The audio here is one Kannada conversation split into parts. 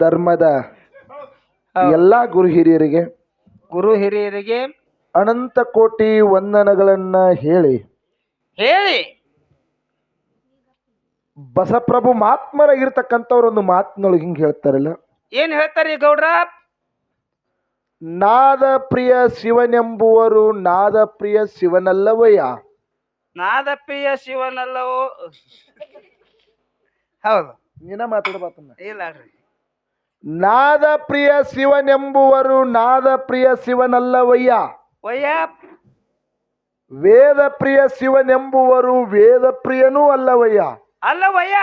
ಧರ್ಮದ ಎಲ್ಲಾ ಗುರು ಹಿರಿಯರಿಗೆ ಗುರು ಹಿರಿಯರಿಗೆ ಅನಂತ ಕೋಟಿ ವಂದನಗಳನ್ನ ಹೇಳಿ. ಹೇಳಿ. ಬಸಪ್ರಭು ಮಾತ್ಮರಾಗಿರ್ತಕ್ಕಂಥವ್ರ ಒಂದು ಮಾತಿನೊಳಗೆ ಹಿಂಗೆ ಹೇಳ್ತಾರಲ್ಲ. ಏನ್ ಹೇಳ್ತಾರೆ ಗೌಡ್ರ? ನಾದ ಪ್ರಿಯ ಶಿವನೆಂಬುವರು ನಾದ ಪ್ರಿಯ ಶಿವನಲ್ಲವಯ್ಯ. ನಾದಪ್ರಿಯ ಶಿವನಲ್ಲವೋ? ಹೌದು. ನೀನ ಮಾತಾಡಬಾರ್ದು ಇಲ್ಲ ರೀ ನಾದ ಪ್ರಿಯ ಶಿವನೆಂಬುವರು ನಾದ ಪ್ರಿಯ ಶಿವನಲ್ಲವಯ್ಯ. ವಯ್ಯ. ವೇದ ಪ್ರಿಯ ಶಿವನೆಂಬುವರು ವೇದ ಪ್ರಿಯನೂ ಅಲ್ಲವಯ್ಯ. ಅಲ್ಲವಯ್ಯ.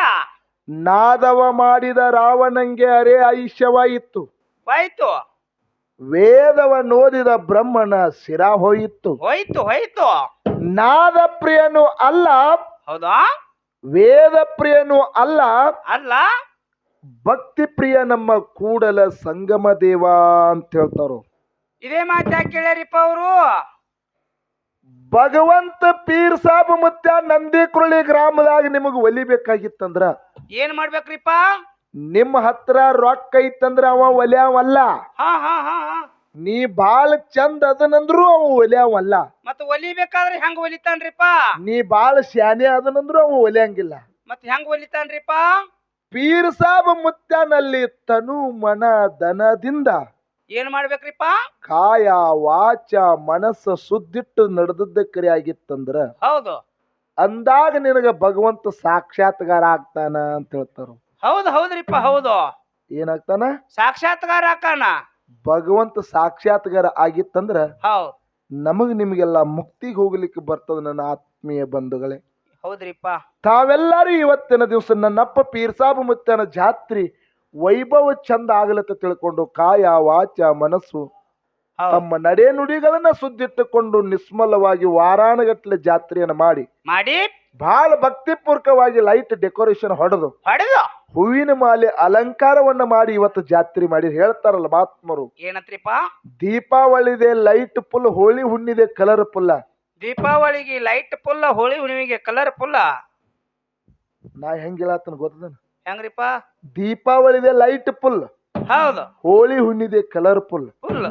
ನಾದವ ಮಾಡಿದ ರಾವಣಂಗೆ ಅರೆ ಆಯುಷ್ಯವಾಯಿತು ಹೋಯ್ತು. ವೇದವ ನೋದಿದ ಬ್ರಹ್ಮನ ಶಿರ ಹೋಯಿತು ಹೋಯ್ತು ಹೋಯ್ತು. ನಾದ ಪ್ರಿಯನು ಅಲ್ಲ. ಹೌದಾ? ವೇದ ಪ್ರಿಯನು ಅಲ್ಲ. ಅಲ್ಲ. ಭಕ್ತಿ ಪ್ರಿಯ ನಮ್ಮ ಕೂಡಲ ಸಂಗಮ ದೇವ ಅಂತ ಹೇಳ್ತಾರು ಇದೇ ಮಾತಾ ಯಾಕೆ ಕೇಳ್ಯಾರಿಪ್ಪ ಅವರು? ಭಗವಂತ ಪೀರ್ ಸಾಬ್ ಮುತ್ಯ ನಂದಿಕುರಳಿ ಗ್ರಾಮದಾಗ ನಿಮಗ್ ಒಲಿಬೇಕಾಗಿತ್ತಂದ್ರ ಏನ್ ಮಾಡ್ಬೇಕ್ರಿಪ್ಪ? ನಿಮ್ಮ ಹತ್ರ ರೊಕ್ಕ ಐತಂದ್ರ ಅವ ಒಲ್ಯಾವಲ್ಲ? ಹಾ ಹಾ ಹಾ ಹಾ. ನೀ ಬಾಳ ಚಂದ ಅದನಂದ್ರು ಅವ ಒಲ್ಯಾವಲ್ಲ? ಮತ್ತ ಒಲಿಬೇಕಾದ್ರೆ ಹೆಂಗ್ ಒಲಿತಾನ್ರಿಪ್ಪ? ನೀ ಬಾಳ ಶಾನೆ ಅದನಂದ್ರು ಅವ ಒಲಿಯಂಗಿಲ್ಲ. ಮತ್ ಹೆಂಗ್ ಒಲಿತಾನ್ರಿಪ್ಪ? ಪೀರ್ ಸಾಬ್ ಮುತ್ಯನಲ್ಲಿ ತನು ಮನ ದನದಿಂದ. ಏನ್ ಮಾಡ್ಬೇಕ್ರಿಪ್ಪ? ಕಾಯ ವಾಚ ಮನಸ್ಸ ಸುದ್ದಿಟ್ಟು ನಡೆದದ್ದ ಕರೆ ಆಗಿತ್ತಂದ್ರ ಹೌದು. ಅಂದಾಗ ನಿನಗ ಭಗವಂತ ಸಾಕ್ಷಾತ್ಕಾರ ಆಗ್ತಾನ ಅಂತ ಹೇಳ್ತಾರ. ಹೌದು ಹೌದ್ರಿಪ್ಪ ಹೌದು. ಏನಾಗ್ತಾನ? ಸಾಕ್ಷಾತ್ಕಾರ ಆಗ್ತಾನ. ಭಗವಂತ ಸಾಕ್ಷಾತ್ಕಾರ ಆಗಿತ್ತಂದ್ರ ಹೌದು. ನಮಗ್ ನಿಮಗೆಲ್ಲ ಮುಕ್ತಿಗೆ ಹೋಗ್ಲಿಕ್ಕೆ ಬರ್ತದ ನನ್ನ ಆತ್ಮೀಯ ಬಂಧುಗಳೇ. ಹೌದ್ರಿಪ್ಪ. ತಾವೆಲ್ಲರೂ ಇವತ್ತಿನ ದಿವಸ ನನ್ನಪ್ಪ ಪೀರ್ಸಾಬ ಮುತ್ತನ ಜಾತ್ರಿ ವೈಭವ ಚಂದ ಆಗಲತ್ತ ತಿಳ್ಕೊಂಡು ಕಾಯ ವಾಚ ಮನಸ್ಸು ಹೌದ್. ತಮ್ಮ ನಡೆ ನುಡಿಗಳನ್ನ ಸುದ್ದಿಟ್ಟುಕೊಂಡು ನಿಸ್ಮಲವಾಗಿ ವಾರಾನಗಟ್ಲೆ ಜಾತ್ರೆಯನ್ನು ಮಾಡಿ. ಮಾಡಿ. ಬಹಳ ಭಕ್ತಿಪೂರ್ವಕವಾಗಿ ಲೈಟ್ ಡೆಕೋರೇಷನ್ ಹೊಡೆದು ಹೊಡೆದು. ಹೂವಿನ ಮಾಲೆ ಅಲಂಕಾರವನ್ನ ಮಾಡಿ ಇವತ್ತು ಜಾತ್ರೆ ಮಾಡಿ ಹೇಳ್ತಾರಲ್ಲ ಮಹಾತ್ಮರು. ಏನಂತ್ರಿಪ್ಪ? ದೀಪಾವಳಿದೆ ಲೈಟ್ ಫುಲ್ ಹೋಳಿ ಹುಣ್ಣಿದೆ ಕಲರ್ ಫುಲ್ಲ ದೀಪಾವಳಿಗೆ ಲೈಟ್ ಫುಲ್ಲ ಹೋಳಿ ಹುಣ್ಣಿಮೆಗೆ ಕಲರ್ ಫುಲ್ಲ ನಾ ಹೆಂಗಿಲ್ಲ ಹೇಳತ್ತನ ಗೊತ್ತದ ಹೆಂಗ್ರಿಪ್ಪ? ದೀಪಾವಳಿದೆ ಲೈಟ್ ಫುಲ್ ಹೌದು. ಹೋಳಿ ಹುಣ್ಣಿದೆ ಕಲರ್ ಫುಲ್ ಫುಲ್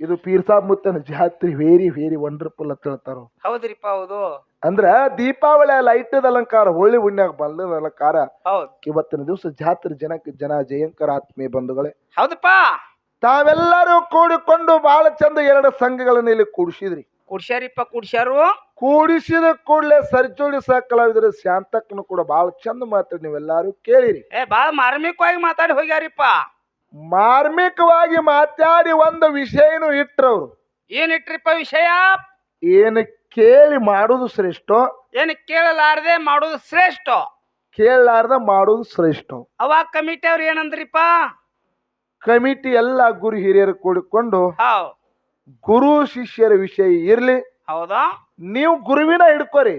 ಇದು ಪೀರ್ಸಾಬ್ ಮುತ್ತನ ಜಾತ್ರೆ ವೇರಿ ವೇರಿ ವಂಡರ್ಫುಲ್ ಅಂತ ಹೇಳ್ತಾರ. ಹೌದ್ರಿಪ್ಪ ಹೌದು. ಅಂದ್ರ ದೀಪಾವಳಿ ಲೈಟ್ ಅಲಂಕಾರ ಹೋಳಿ ಹುಣ್ಣ್ಯಾಗ ಬಲ್ಲದ ಅಲಂಕಾರ ಹೌದ್. ಇವತ್ತಿನ ದಿವಸ ಜಾತ್ರೆ ಜನಕ್ಕೆ ಜನ ಜಯಂಕರ ಆತ್ಮೀಯ ಬಂಧುಗಳೇ. ಹೌದಪ್ಪ ತಾವೆಲ್ಲರೂ ಕೂಡಿಕೊಂಡು ಬಹಳ ಚಂದ ಎರಡು ಸಂಘಗಳನ್ನ ಇಲ್ಲಿ ಕೂಡಿಸಿದ್ರಿ. ಕುಡ್ಸ್ಯಾರಿಪ್ಪ ಕುಡ್ಸ್ಯಾರು? ಕೂಡಿಸಿದ ಕೂಡಲೇ ಸಹ ಕಲಾವಿದರು ಶಾಂತಕ್ಕನು ಕೂಡ ಬಹಳ ಚಂದ ಮಾತಾಡಿ ನೀವೆಲ್ಲರೂ ಕೇಳಿರಿ. ಏ ಬಾಳ ಮಾರ್ಮಿಕವಾಗಿ ಮಾತಾಡಿ ಹೋಗ್ಯಾರಿಪ್ಪ. ಮಾರ್ಮಿಕವಾಗಿ ಮಾತಾಡಿ ಒಂದು ವಿಷಯನು ಇಟ್ರವ್ರು. ಏನ್ ಇಟ್ರಿಪ್ಪ ವಿಷಯ? ಏನು ಕೇಳಿ ಮಾಡುದು ಶ್ರೇಷ್ಠ? ಏನ್ ಕೇಳಲಾರದೆ ಮಾಡೋದು ಶ್ರೇಷ್ಠ? ಕೇಳಲಾರ್ದ ಮಾಡುದು ಶ್ರೇಷ್ಠ. ಅವಾಗ ಕಮಿಟಿ ಅವ್ರು ಏನಂದ್ರಿಪ್ಪ? ಕಮಿಟಿ ಎಲ್ಲ ಗುರು ಹಿರಿಯರು ಕೂಡಿಕೊಂಡು ಹೌದ್. ಗುರು ಶಿಷ್ಯರ ವಿಷಯ ಇರ್ಲಿ. ಹೌದಾ? ನೀವು ಗುರುವಿನ ಹಿಡ್ಕೋರಿ.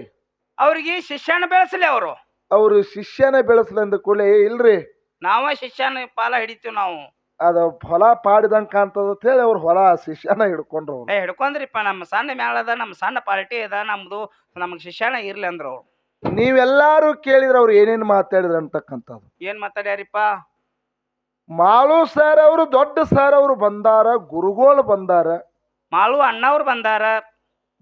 ಅವ್ರಿಗೆ ಶಿಷ್ಯನ ಬೆಳೆಸಲಿ ಅವರು. ಅವರು ಶಿಷ್ಯನ ಬೆಳೆಸ್ಲಂದ ಕೂಡಲೇ ಇಲ್ರಿ. ನಾವ ಶಿಷ್ಯನ ಪಾಲ ಹಿಡಿತೀವಿ ನಾವು. ಅದ ಹೊಲ ಪಾಡಿದಂಗ ಕಾಣ್ತದ ಅಂತ ಹೇಳಿ ಅವ್ರ ಹೊಲ ಶಿಷ್ಯನ ಹಿಡ್ಕೊಂಡ್ರು ಅವ್ರು. ಏ ಹಿಡ್ಕೊಂಡ್ರಿಪ್ಪ ನಮ್ಮ ಸಣ್ಣ ಮ್ಯಾಲ ಅದ ನಮ್ಮ ಸಣ್ಣ ಪಾರ್ಟಿ ಅದ ನಮ್ದು ನಮಗೆ ಶಿಷ್ಯನ ಇರ್ಲಿ ಅಂದ್ರು ಅವ್ರು. ನೀವೆಲ್ಲಾರು ಕೇಳಿದ್ರ ಅವ್ರು ಏನೇನ್ ಮಾತಾಡಿದ್ರು ಅಂತಕ್ಕಂಥದ್ದು. ಏನ್ ಮಾತಾಡ್ಯಾರಿಪ್ಪ? ಮಾಳು ಸರ್ ಅವರು ದೊಡ್ಡ ಸರ್ ಅವರು ಬಂದಾರ ಗುರುಗಳು ಬಂದಾರ. ಮಾಳು ಅಣ್ಣವ್ರು ಬಂದಾರ.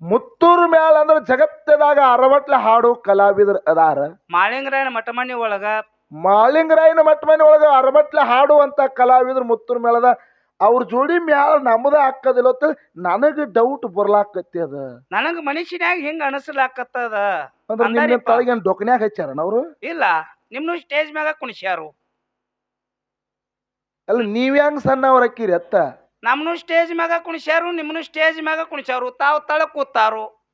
ಮುತ್ತೂರು ಮ್ಯಾಲ ಅಂದ್ರ ಜಗತ್ತದಾಗ ಅರವಟ್ಲೆ ಹಾಡು ಕಲಾವಿದ್ರ ಅದಾರ. ಮಾಳಿಂಗರಾಯನ ಮಠಮಣಿ ಒಳಗ. ಮಾಳಿಂಗರಾಯನ ಮಟ್ಟ ಒಳಗ ಒಳಗ ಅರವಟ್ಲೆ ಹಾಡುವಂತ ಕಲಾವಿದ್ರ ಮುತ್ತೂರು ಮೇಳದ ಅವ್ರ ಜೋಡಿ ಮ್ಯಾಲ ನಮ್ದ ಹಾಕದಿಲ್ಲ ಅಂತ ನನಗ ಡೌಟ್ ಬರ್ಲಾಕತ್ತಿ ಅದ. ನನಗ ಮನುಷ್ಯನ್ಯಾಗ ಹಿಂಗ ಅನಸ್ಲಾಕತ್ತದ. ಅಂದ್ರ ನಿಮ್ಮ ಅಂದಾರಿಪ್ಪ. ತಳಗೇನ್ ಡೊಕನ್ಯಾಗ ಹಚ್ಚಾರನ ಅವ್ರು? ಇಲ್ಲ ನಿಮ್ನು ಸ್ಟೇಜ್ ಮ್ಯಾಗ ಕುಣಿಸ್ಯಾರು. ಅಲ್ಲ ನೀವ್ ಹೆಂಗ್ ಸಣ್ಣವ್ರ ಅಕ್ಕಿರಿ ಅತ್ತ? ನಮ್ನು ಸ್ಟೇಜ್ ಮ್ಯಾಗ ಕುಣಿಸ್ಯಾರು ನಿಮ್ಮನು ಸ್ಟೇಜ್ ಮ್ಯಾಗ ಕುಣಿಸ್ಯಾರು. ತಾವು ತಳ ಕೂತಾರು.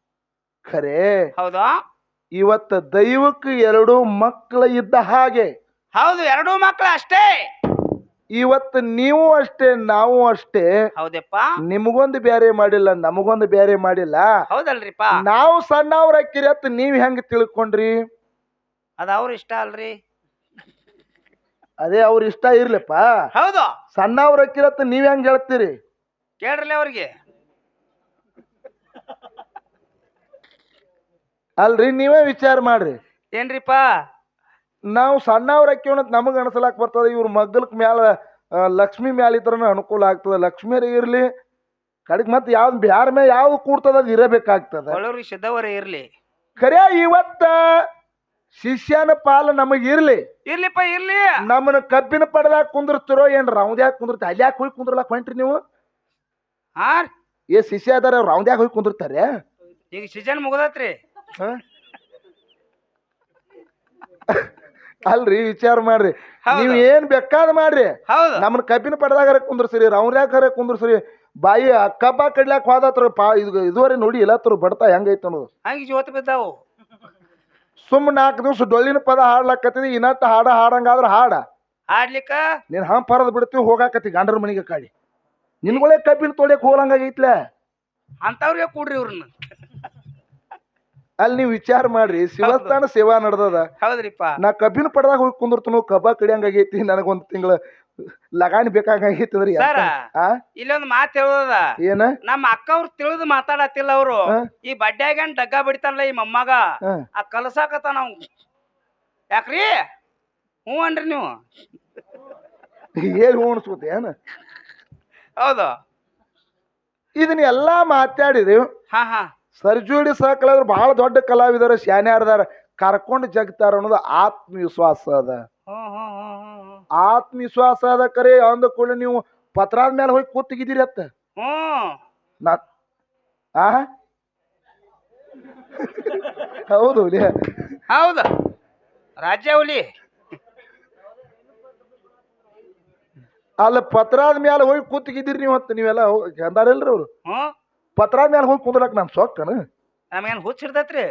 ಖರೆ. ಹೌದಾ? ಇವತ್ತ ದೈವಕ್ಕೆ ಎರಡು ಮಕ್ಕಳ ಇದ್ದ ಹಾಗೆ. ಹೌದು ಎರಡೂ ಮಕ್ಕಳು ಅಷ್ಟೇ. ಇವತ್ತು ನೀವು ಅಷ್ಟೇ ನಾವು ಅಷ್ಟೇ. ಹೌದಪ್ಪ. ನಿಮಗೊಂದು ಬ್ಯಾರೆ ಮಾಡಿಲ್ಲ ನಮಗೊಂದು ಬ್ಯಾರೆ ಮಾಡಿಲ್ಲ. ಹೌದಲ್ರಿಪ್ಪ. ನಾವು ಸಣ್ಣವ್ರ ಕಿರಿಯತ್ ನೀವ್ ಹೆಂಗ್ ತಿಳ್ಕೊಂಡ್ರಿ? ಅದ ಅವ್ರ ಇಷ್ಟ ಅಲ್ರಿ. ಅದೇ ಅವ್ರ ಇಷ್ಟ ಇರ್ಲಿಪ್ಪ. ಹೌದು. ಸಣ್ಣವ್ರಕ್ಕಿರತ್ತ ನೀವ್ ಹೆಂಗ್ ಹೇಳ್ತೀರಿ? ಕೇಳ್ರಲ್ಲ ಅವ್ರಿಗೆ. ಅಲ್ರಿ ನೀವೇ ವಿಚಾರ ಮಾಡ್ರಿ. ಏನ್ರಿಪ್ಪ ನಾವು ಸಣ್ಣವ್ರಕ್ಕಿ ಅಂತ ನಮಗೆ ಅನ್ಸಲಾಕ್ ಬರ್ತದ ಇವ್ರ ಮಗ್ಲಕ್ಕೆ ಮ್ಯಾಲ ಆ, ಲಕ್ಷ್ಮಿ ಮ್ಯಾಲ ಇದ್ರನ ಅನುಕೂಲ ಆಗ್ತದ. ಲಕ್ಷ್ಮಿಯರ ಇರ್ಲಿ ಕಡೆಗೆ ಮತ್ ಯಾವ್ದು ಬ್ಯಾರ ಮೇಲೆ ಯಾವ್ದು ಕೂಡ್ತದ ಅದು ಇರಬೇಕಾಗ್ತದ. ಒಳ್ಳವ್ರಿಗೆ ಇರ್ಲಿ. ಖರೆ ಇವತ್ತ ಶಿಷ್ಯನ ಪಾಲ ನಮಗ್ ಇರ್ಲಿ. ಇರ್ಲಿಪ್ಪ ಇರ್ಲಿ. ನಮ್ಮನ್ನ ಕಬ್ಬಿನ ಪಡದಾಗ ಕುಂದಿರ್ತಿರೋ ಏನ್ ರೌಂದ್ಯಾಗ ಅಲ್ಲಿ ಅಲ್ಯಾಕ ಹೋಗಿ ಕುಂದ್ರಲಾಕ್ ಕೊಂಟ್ರಿ ನೀವು? ಹಾ? ಏ ಶಿಷ್ಯ ಅದಾರ ರೌಂದ್ಯಾಗ ಹೋಗಿ ಕುಂದಿರ್ತಾರೆ ಈಗ ಶಿಷ್ಯನ್ ಮುಗದತ್ರಿ. ಹ? ಅಲ್ರಿ ವಿಚಾರ ಮಾಡ್ರಿ. ಹೌದು. ನೀವ್ ಏನ್ ಬೇಕಾದ ಮಾಡ್ರಿ. ಹೌದು. ನಮ್ಮನ್ನ ಕಬ್ಬಿನ ಪಡದಾಗ ಕುಂದ್ರಸ್ರಿ? ರೌಂದ್ಯಾಗ ಕುಂದ್ರಸ್ರಿ? ಬಾಯಿ ಕಬ್ಬ ಕಡ್ಲಾಕ್ ಹೋದತ್ರ ಪಾ ಇದು ಇದುವರೆ ನೋಡಿ ಎಲ್ಲತ್ರ ಬಡ್ತಾ ಹೆಂಗೈತೆ ಅನ್ನೋದು. ಹಂಗೆ ಜೋತ್ ಬಿದ್ದಾವು. ಸುಮ್ ನಾಲ್ಕು ದಿವ್ಸ ಡೊಳ್ಳಿನ ಪದ ಹಾಡ್ಲಾಕತ್ತಿದ್ ಇನ್ನಟ್ಟು ಹಾಡ ಹಾಡಂಗಾದ್ರ ಹಾಡ. ಹಾಡ್ಲಿಕ್ಕ? ನೀನ್ ಹಂಪ್ ಪರದ್ ಬಿಡ್ತೀವಿ ಹೋಗಾಕತ್ತಿ ಗಂಡರ ಮನೆಗೆ ಕಾಡಿ. ನಿನ್ಗಳೇ ಕಬ್ಬಿನ ತೊಡ್ಯಕ್ ಹೋಗಂಗಾಗೈತ್ಲೆ ಅಂತವ್ರಿಗೆ ಕೂಡ್ರಿ ಇವ್ರನ್ನ. ಅಲ್ಲಿ ನೀವು ವಿಚಾರ ಮಾಡ್ರಿ ಶಿವಸ್ಥಾನ ಸೇವಾ ನಡೆದದ. ಹೌದ್ರಿಪ್ಪ. ನಾ ಕಬ್ಬಿನ ಪಡದಾಗ ಹೋಗಿ ಕುಂದಿರ್ತನು ಕಬ್ಬ ಕಡಿಯಂಗಾಗೈತಿ ನನಗೊಂದು ತಿಂಗಳ ಲಗಾಣಿ ಬೇಕಾಗಿತ್ತದ್ರಿ ಇಲ್ಲೊಂದ್ ಸರ ಆ? ಇಲ್ಲೊಂದು ಮಾತು ಹೇಳೋದ ಏನ? ನಮ್ಮ ಅಕ್ಕ ಅವ್ರು ತಿಳಿದು ಮಾತಾಡತ್ತಿಲ್ಲ ಅವರು. ಈ ಬಡ್ಡ್ಯಾಗ ಡಗ್ಗ ಬಿಡ್ತಾನಲ್ಲ ಈ ಮೊಮ್ಮಗ? ಆ ಕಲಸಾಕತ್ತ ನಾವು ಯಾಕ್ರಿ? ಹ್ಞೂ ಅನ್ರಿ ನೀವು. ಏನ್ ಉಣಿಸ್ಕೋತಿ ಏನ? ಹೌದು. ಇದನ್ನ ಎಲ್ಲಾ ಮಾತಾಡಿದ್ರಿ ಹಾ ಹಾ. ಸರ್ಜೋಡಿ ಸಹ ಕಲಾವಿದ್ರು ಬಹಳ ದೊಡ್ಡ ಕಲಾವಿದರು ಶಾನ್ಯಾರದಾರ ಕರ್ಕೊಂಡು ಜಗ್ತಾರ ಅನ್ನೋದು ಆತ್ಮವಿಶ್ವಾಸ ಅದ. ಆತ್ಮವಿಶ್ವಾಸ ಅದ ಕರೆ ಅಂದ ಕೂಡ ನೀವು ಪತ್ರಾದ ಮೇಲೆ ಹೋಗಿ ಕೂತಿಗಿದ್ದೀರಿ ಅತ್ತ. ಹ್ಞೂ. ನಾ ಆ? ಹೌದು. ಹೌದು. ರಾಜ್ಯ ಹುಲಿ. ಅಲ್ಲ ಪತ್ರಾದ ಮೇಲೆ ಹೋಗಿ ಕೂತಿಗಿದ್ದೀರಿ ನೀವು ಅಂತ ನೀವೆಲ್ಲ ಅಂದಾರಲ್ರಿ ಅವ್ರು? ಹ್ಞೂ. ಪತ್ರದ ಮೇಲೆ ಹೋಗಿ ಕುಂದ್ರಕ್ ನಾನು ಸೊಕ್ಕನ? ನಮಗೇನು ಹುಚ್ಚಿಡ್ತೈತ್ರಿ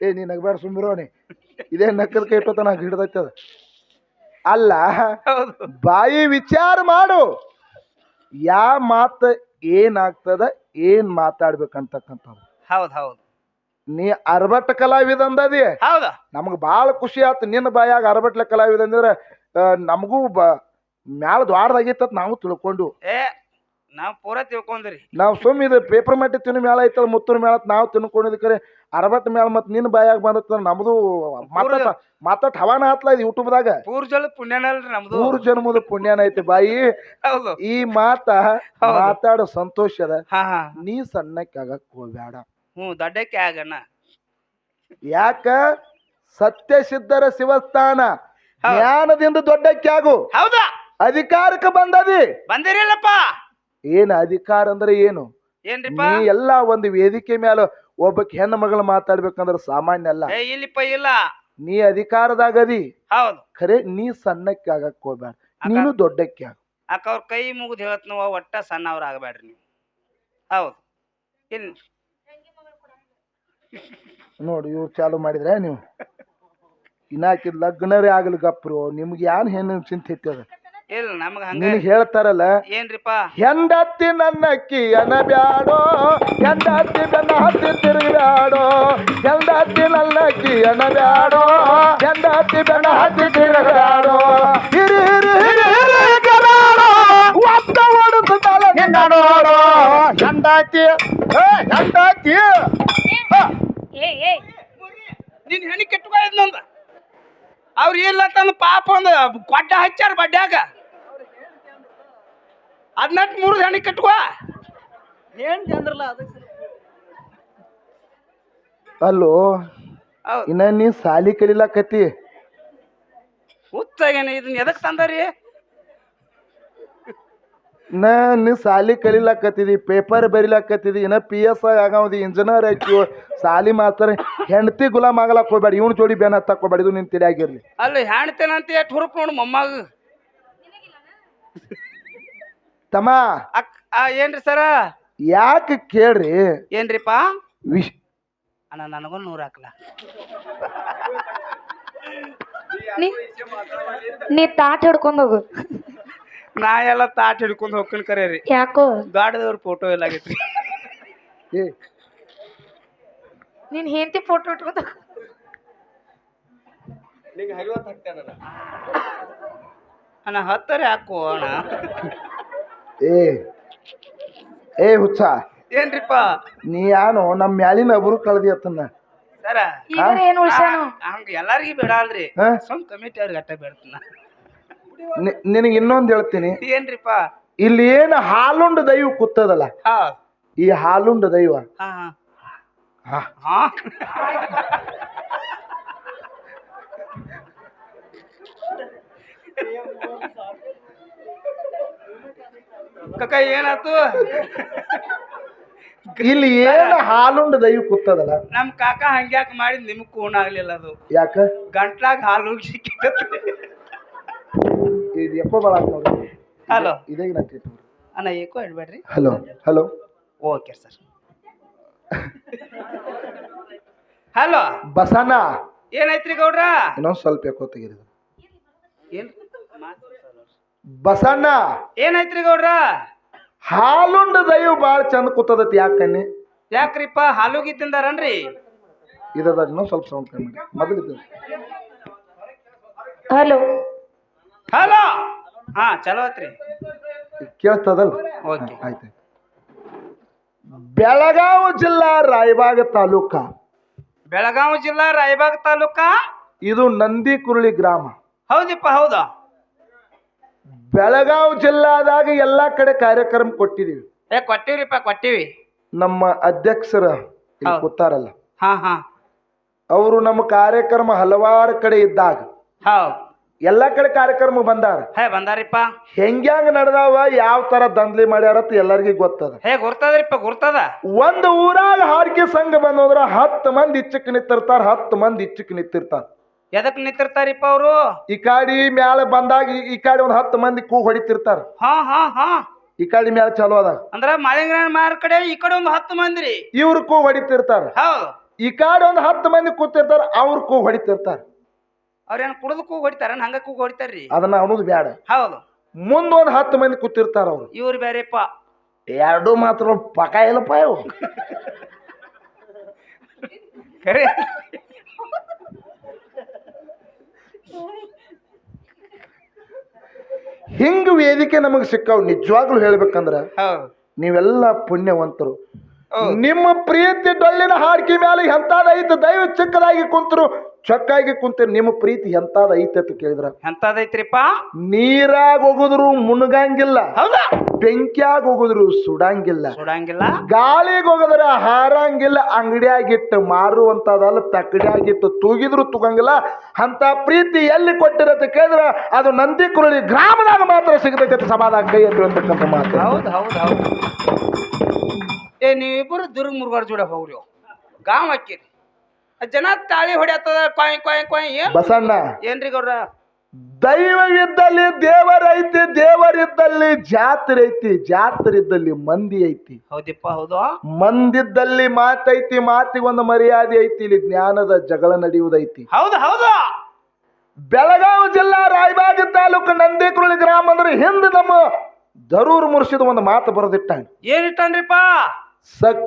ಏ ನೀ ಬೇಡ ಸುಮ್ಮಿರೋನಿ ಇದೇ ನಕ್ಕದ ಕೈ ಇಟ್ಟೋತ ನಾ ಹಿಡ್ದೈತೆ ಅದ. ಅಲ್ಲ ಹೌದು. ಬಾಯಿ ವಿಚಾರ ಮಾಡು. ಯಾ ಮಾತ ಏನಾಗ್ತದ ಏನ್ ಮಾತಾಡ್ಬೇಕಂತಕ್ಕಂಥದ್ದು. ಹೌದು ಹೌದು. ನೀ ಅರ್ಬಟ್ ಕಲಾವಿದ ಅಂದದಿ ಹೌದು? ನಮ್ಗೆ ಭಾಳ ಖುಷಿ ಆಯ್ತು ನಿನ್ನ ಬಾಯಾಗ ಅರ್ಬಟ್ಲೆ ಕಲಾವಿದ ಅಂದ್ರೆ ನಮಗೂ ಬ ಮ್ಯಾಲ ದ್ವಾರದಾಗಿತ್ತ ನಾವು ತಿಳ್ಕೊಂಡು. ಏ ನಾವು ಪೂರ ತಿಳ್ಕೊಂಡ್ರಿ ನಾವು ಸುಮ್ ಇದು ಪೇಪರ್ ಮಟ್ಟಿ ತಿನ್ನು ಮ್ಯಾಲ ಐತಲ್ಲ ಮುತ್ತೂರ್ ಮ್ಯಾಲ ನಾವು ತಿನ್ಕೊಂಡಿದ್ ಕರೆ ಮೇಳ ಮತ್ ನಿನ್ನ ಬಾಯಾಗ ಬಂದತ್ತ ನಮ್ದು ಮಾತಾಟ ಮಾತಾಟ ಹವಾನ ಹಾತ್ಲ ಇದು ಯೂಟ್ಯೂಬ್ದಾಗ ಪೂರ್ ಪುಣ್ಯನಲ್ ಪುಣ್ಯನಲ್ರಿ ನಮ್ದು. ಮೂರು ಜನ್ಮದ ಪುಣ್ಯನ ಐತಿ ಬಾಯಿ. ಹೌದು. ಈ ಮಾತ ಮಾತಾಡ ಮಾತಾಡೋ ಸಂತೋಷದ ಹಾ ಹಾ. ನೀ ಸಣ್ಣಕ್ಕಾಗಕ್ ಹೋಗ್ಬೇಡ ಹ್ಞೂ ದೊಡ್ಡಕ್ಕೆ ಆಗಣ. ಯಾಕ? ಸತ್ಯ ಸಿದ್ಧರ ಶಿವಸ್ಥಾನ. ಜ್ಞಾನದಿಂದ ದೊಡ್ಡಕ್ಕೆ ಆಗು ಹೌದಾ? ಅಧಿಕಾರಕ್ಕೆ ಬಂದದಿ. ಬಂದಿರಿಲ್ಲಪ್ಪ. ಏನ್ ಅಧಿಕಾರ ಅಂದ್ರೆ ಏನು? ಏನ್ರಿಪ್ಪ? ನೀ ಎಲ್ಲಾ ಒಂದು ವೇದಿಕೆ ಮೇಲೆ ಒಬ್ಬಕ್ಕೆ ಹೆಣ್ಣು ಮಗಳು ಮಾತಾಡ್ಬೇಕಂದ್ರ ಸಾಮಾನ್ಯ ಅಲ್ಲ. ಏ ಇಲ್ಲಿಪ್ಪ ಇಲ್ಲ. ನೀ ಅಧಿಕಾರದಾಗದಿ. ಹೌದು. ಖರೆ ನೀ ಸಣ್ಣಕ್ಕೆ ಆಗಕ್ ಹೋಗ್ಬೇಡ. ನೀನು ದೊಡ್ಡಕ್ಕೆ ಆಗ. ಅಕ್ಕ ಅವ್ರ ಕೈ ಮುಗಿದು ಹೇಳತ್ ನಾವು ಒಟ್ಟ ಸಣ್ಣವ್ರ ಆಗಬೇಡ್ರಿ ನೀವು. ಹೌದು. ಇಲ್ ನೋಡಿ ಇವ್ರು ಚಾಲು ಮಾಡಿದ್ರೆ ನೀವು. ಇನ್ನಾಕಿದ್ ಲಗ್ನರೇ ಆಗಲಿ ಗಪ್ರು. ನಿಮ್ಗೆ ಯಾನ್ ಹೆಣ್ಣು ಚಿಂತೆ ಐತಿ ಅದ? ಇಲ್ಲ ನಮಗ ಹಂಗ ನಿನಗೆ ಹೇಳ್ತಾರಲ್ಲ ಏನ್ರಿಪ್ಪ ಹೆಂಡತಿ ನನ್ನಕ್ಕಿ ಬ್ಯಾಡೋ ಹೆಂಡತಿ ನನ್ನ ಹತ್ತಿ ತಿರುಗಾಡೋ ಹೆಂಡತಿ ನನ್ನಕ್ಕಿ ಬ್ಯಾಡೋ ಹೆಂಡತಿ ಬೆನ್ನ ಹತ್ತಿ ತಿರುಗಾಡೋ ಹಿರಿ ಹಿರಿ ಹಿರಿ ಹಿರಿ ಗರಾಡೋ ಒತ್ತ ಓಡಿಸುತ್ತಲ್ಲ ನಿನ್ನ ನೋಡೋ ಹೆಂಡತಿ ಏ, ಹೆಂಡತಿ ಹ. ಕೆಟ್ಟ ಏಯ್ ನಿನ್ ಹೆಣಿ ಕೆಟ್ಟುಕೊಳ್ಳೋದು ನಂದ ಅವ್ರು ಇಲ್ಲ ತನ್ನ ಪಾಪ ಒಂದು ಕೊಡ್ಡ ಹಚ್ಚಾರ ಬಡ್ಡ್ಯಾಗ ಹದಿನೆಂಟು ಮೂರು ಜನ ಕಟ್ಕೋ. ಅಲ್ಲೋ ಹೌದು. ಇನ್ನ ನೀ ಸಾಲಿ ಕಲಿಲಾಕತಿ ಹುಚ್ಚಾಗೇನ ಇದನ್ನ ಎದಕ್ ತಂದಾರಿ? ನಾ ನೀ ಸಾಲಿ ಕಲಿಲಕತ್ತಿದಿ ಪೇಪರ್ ಬರಿಲಕ್ಕತ್ತಿದಿ ಇನ್ನ ಪಿ ಎಸ್ ಐ ಆಗವದಿ ಇಂಜಿನಿಯರ್ ಆಯ್ತು ಸಾಲಿ ಮಾತ್ರ ಹೆಂಡತಿ ಗುಲಾಮ್ ಆಗಲಕ್ ಹೋಗ್ಬೇಡ ಇವ್ನ ಜೋಡಿ ಬೇನ ಹತ್ತಕ್ ಹೋಗ್ಬೇಡ ಇದು ನಿನ್ ತಿಳಿಯಾಗಿರ್ಲಿ ಅಲ್ಲಿ ಹೆಣ್ತೇನಂತ ಎಷ್ಟು ಹುರುಪ್ ನೋಡು ಮೊಮ್ಮಗ. ತಮ್ಮ. ಅಕ್ ಆ, ಏನ್ರಿ ಸರ? ಯಾಕೆ ಕೇಳ್ರಿ? ಏನ್ರಿಪ್ಪ ವಿಶ್ ಅಣ್ಣ ನನಗೊಂದು ನೂರು ಹಾಕ್ಲ. ನೀ ನೀ ತಾಟ್ ಹಿಡ್ಕೊಂಡ್ ಹೋಗು. ನಾ ಎಲ್ಲ ತಾಟ್ ಹಿಡ್ಕೊಂಡು ಹೋಗ್ಕೊಂಡು ರೀ ಯಾಕೋ? ಗಾಡದವ್ರ ಫೋಟೋ ಎಲ್ಲ ಆಗೈತ್ರಿ. ಏ. ನೀನ್ ಹೆಂಡತಿ ಫೋಟೋ ಇಟ್ಕೊಂಡ್ ಹೋಗು. ಅಣ್ಣ. ಹತ್ತರೆ ಯಾಕೋ ಅಣ್ಣ. ಏ. ಏ ಹುಚ್ಚ. ಏನ್ರಿಪ್ಪ? ನೀ ಯಾನು ನಮ್ಮ ಮ್ಯಾಲಿನ ಅಬ್ರು ಕಳ್ದಿ ಅತ್ತನ್ನ. ಸರ ಏನು ಈಗ ಏನ್ ಉಳ್ಸ್ಯಾನು? ಹಂಗ ಎಲ್ಲಾರಿಗೂ ಬಿಡಲ್ರಿ ಹಾ? ಸುಮ್ ಕಮಿಟಿ ಅವ್ರಿಗೆ ಅಟ್ಟ ಬಿಡ್ತಾನ. ನಿ- ನಿನಗೆ ಇನ್ನೊಂದು ಹೇಳ್ತೀನಿ. ಏನ್ರಿಪ್ಪ ಇಲ್ಲಿ ಏನು ಹಾಲುಂಡ ದೈವ ಕೂತದಲ್ಲ? ಈ ಹಾಲುಂಡ ದೈವ. ಕಕ್ಕ ಏನಾತು ಇಲ್ಲಿ ಏನು ಹಾಲುಂಡ ದೈವ ಕೂತದಲ್ಲ? ನಮ್ ಕಾಕ ಹಂಗ್ಯಾಕ ಮಾಡಿ ನಿಮ್ಗೆ ಕೂಣ ಆಗ್ಲಿಲ್ಲ ಅದು. ಯಾಕ? ಗಂಟ್ಲಾಗ ಹಾಲು ಸಿಕ್ಕಿತ್ತು. ಇದು ಎಪ್ಪೋ ಭಾಳ ಆತ್ ನೋಡ್ರಿ ಹಲೋ ಇದೇ ನಂಗೆ ಅಣ್ಣ ಏಕೋ ಹೇಳ್ಬೇಡ್ರಿ. Hello hello okay sir hello Basanna. ಏನೈತ್ರಿ ಗೌಡ್ರ? ಇನ್ನೊಂದು ಸ್ವಲ್ಪ ಎಕೋ ತೆಗೀರಿ ಏನ್? ಬಸಣ್ಣ. ಏನೈತ್ರಿ ಗೌಡ್ರ? ಹಾಲುಂಡ ದೈವ ಭಾಳ ಚಂದ ಕೂತದತಿ ಯಾಕನ್ನಿ ಯಾಕ್ರಿಪ್ಪ ಹಾಲುಗಿ ತಿಂದಾರನ್ರಿ? ಇದದ ಇನ್ನೊಂದು ಸ್ವಲ್ಪ ಸೌಂಡ್ ಕಮ್ಮಿ. ಮಾಡಿ ಮೊದಲು ಹಲೋ ಹಲೋ. ಹಾ ಚಲೋ ಆತ್ರಿ ಕೇಳ್ತದಲ್ಲ? ಓಕೆ. ಆಯ್ತು ಬೆಳಗಾವಿ ಜಿಲ್ಲಾ ರಾಯಬಾಗ ತಾಲೂಕ. ಬೆಳಗಾವಿ ಜಿಲ್ಲಾ ರಾಯಬಾಗ್ ತಾಲೂಕ? ಇದು ನಂದಿ ಕುರುಳಿ ಗ್ರಾಮ. ಹೌದಿಪ್ಪ ಹೌದಾ? ಬೆಳಗಾವಿ ಜಿಲ್ಲಾದಾಗ ಎಲ್ಲಾ ಕಡೆ ಕಾರ್ಯಕ್ರಮ ಕೊಟ್ಟಿದೀವಿ. ಏ ಕೊಟ್ಟಿವ್ರಿಪ್ಪ ಕೊಟ್ಟಿವಿ. ನಮ್ಮ ಅಧ್ಯಕ್ಷರ ಇಲ್ಲಿ ಹೌದು. ಕೂತಾರಲ್ಲ. ಹಾ ಹಾ. ಅವರು ನಮ್ಮ ಕಾರ್ಯಕ್ರಮ ಹಲವಾರು ಕಡೆ ಇದ್ದಾಗ ಹೌದ್. ಎಲ್ಲಾ ಕಡೆ ಕಾರ್ಯಕ್ರಮ ಬಂದಾರ. ಹೇ ಬಂದಾರಿಪ್ಪ. ಹೆಂಗ್ಯಾಂಗ ನಡೆದಾವ ಯಾವ ತರ ದಂದ್ಲಿ ಮಾಡ್ಯಾರತ್ ಎಲ್ಲರಿಗೂ ಗೊತ್ತದ. ಹೇ ಗುರ್ತದ್ರಿಪ್ಪ ಗುರ್ತದ. ಒಂದು ಊರಾಗ ಹಾರ್ಕಿ ಸಂಘ ಬಂದ್ರ ಹತ್ತು ಮಂದಿ ಇಚ್ಚಕ್ ನಿಂತಿರ್ತಾರ ಹತ್ತು ಮಂದಿ ಇಚ್ಚಕ್ ನಿಂತಿರ್ತಾರ. ಎದಕ್ ನಿಂತಿರ್ತಾರಿಪ್ಪ ಅವರು? ಈ ಕಾಡಿ ಮ್ಯಾಲ ಬಂದಾಗ ಈ- ಈ ಕಾಡಿ ಒಂದ್ ಹತ್ತು ಮಂದಿ ಕೂ ಹೊಡಿತಿರ್ತಾರ. ಹಾ ಹಾ ಹಾ. ಈ ಕಾಡಿ ಮ್ಯಾಲ ಚಲೋ ಅದ. ಅಂದ್ರ ಮಾಲಿಂಗನ ಮಾರ್ ಕಡೆ ಈ ಕಡೆ ಒಂದು ಹತ್ತು ಮಂದಿ ರೀ ಇವ್ರು ಕೂ ಹೊಡಿತಿರ್ತಾರ. ಹೌದು. ಈ ಕಾಡಿ ಒಂದ್ ಹತ್ತು ಮಂದಿ ಕೂತಿರ್ತಾರ ಅವ್ರ ಕೂ ಹೊಡಿತಿರ್ತಾರ. ಅವ್ರೇನ್ ಕುಡಿದು ಕೂಗ್ ಹೊಡಿತಾರ ಹಂಗ ಕೂಗ್ ಹೊಡಿತಾರ್ರಿ? ಅದನ್ನ ಅನ್ನೋದು ಬ್ಯಾಡ. ಹೌದು. ಮುಂದೊಂದು ಹತ್ತು ಮಂದಿ ಕೂತಿರ್ತಾರ ಅವ್ರು. ಇವ್ರು ಬೇರೆಪ್ಪ ಎರಡು ಮಾತ್ರ ಪಕ ಇಲ್ಲಪ್ಪ ಇವು ಕರೆ. ಹಿಂಗ ವೇದಿಕೆ ನಮಗ್ ಸಿಕ್ಕಾವ್ ನಿಜವಾಗ್ಲೂ ಹೇಳ್ಬೇಕಂದ್ರ ಹೌದು. ನೀವೆಲ್ಲ ಪುಣ್ಯವಂತರು. ಹೌದು. ನಿಮ್ಮ ಪ್ರೀತಿ ಡೊಳ್ಳಿನ ಹಾಡ್ಕಿ ಮೇಲೆ ಎಂತಾದ ಐತೆ ದೈವ ಚಿಕ್ಕದಾಗಿ ಕುಂತರು ಚೊಕ್ಕಾಗಿ ಕುಂತಿರು ನಿಮ್ಮ ಪ್ರೀತಿ ಎಂತಾದ ಐತೆ ಅಂತ ಕೇಳಿದ್ರ. ಎಂತದೈತ್ರಿಪ್ಪ ನೀರಾಗ ಹೋಗುದ್ರು ಮುಣಗಂಗಿಲ್ಲ ಹೌದಾ? ಬೆಂಕಿಯಾಗ ಹೋಗುದ್ರು ಸುಡಂಗಿಲ್ಲ. ಸುಡಂಗಿಲ್ಲ? ಗಾಳಿಗೆ ಹೋಗದ್ರ ಹಾರಂಗಿಲ್ಲ ಅಂಗಡಿಯಾಗಿಟ್ಟು ಮಾರುವಂತದಲ್ಲ ತಕ್ಕಡಿಯಾಗಿಟ್ಟು ತೂಗಿದ್ರು ತೂಗಂಗಿಲ್ಲ. ಅಂತ ಪ್ರೀತಿ ಎಲ್ಲಿ ಕೊಟ್ಟಿರತ್ತೆ ಕೇಳಿದ್ರ ಅದು ನಂದಿ ಕುರಳಿ ಗ್ರಾಮದಾಗ ಮಾತ್ರ ಸಿಗತೈತೆ ಸಮಾಧಾನ ಕೈ ಎತ್ತಿರ್ತಕ್ಕಂಥ ಮಾತು. ಹೌದು ಹೌದು ಹೌದು. ಏ ನೀವಿಬ್ಬರು ದುರ್ಗ ಮುರುಗಾರ್ ಜೋಡ ಹೋಗ್ರಿ. ಗಾಂವ್ ಹಾಕಿರಿ. ಜನ ತಾಳಿ ಹೊಡ್ಯಾತದ ಕೊಯ್ ಕೊಯ್ ಕೊಯ್ ಏನ್? ಬಸಣ್ಣ. ಏನ್ರಿ ಗೌಡ್ರ? ದೈವವಿದ್ದಲ್ಲಿ ದೇವರೈತಿ ದೇವರಿದ್ದಲ್ಲಿ ಜಾತ್ರೆ ಐತಿ ಜಾತ್ರೆ ಇದ್ದಲ್ಲಿ ಮಂದಿ ಐತಿ ಹೌದಿಪ್ಪ ಹೌದು. ಮಂದಿದ್ದಲ್ಲಿ ಮಾತೈತಿ ಮಾತಿಗೊಂದು ಮರ್ಯಾದೆ ಐತಿ ಇಲ್ಲಿ ಜ್ಞಾನದ ಜಗಳ ನಡೆಯುವುದೈತಿ. ಹೌದು ಹೌದು. ಬೆಳಗಾವಿ ಜಿಲ್ಲಾ ರಾಯಬಾಗ ತಾಲೂಕು ನಂದಿಕುರುಳಿ ಗ್ರಾಮ ಅಂದ್ರೆ ಹಿಂದೆ ನಮ್ಮ ಧರೂರ್ ಮುರ್ಸಿದ ಒಂದು ಮಾತು ಬರೆದಿಟ್ಟ ಏನಿಟ್ಟನ್ರಿಪ್ಪ ಸಕ್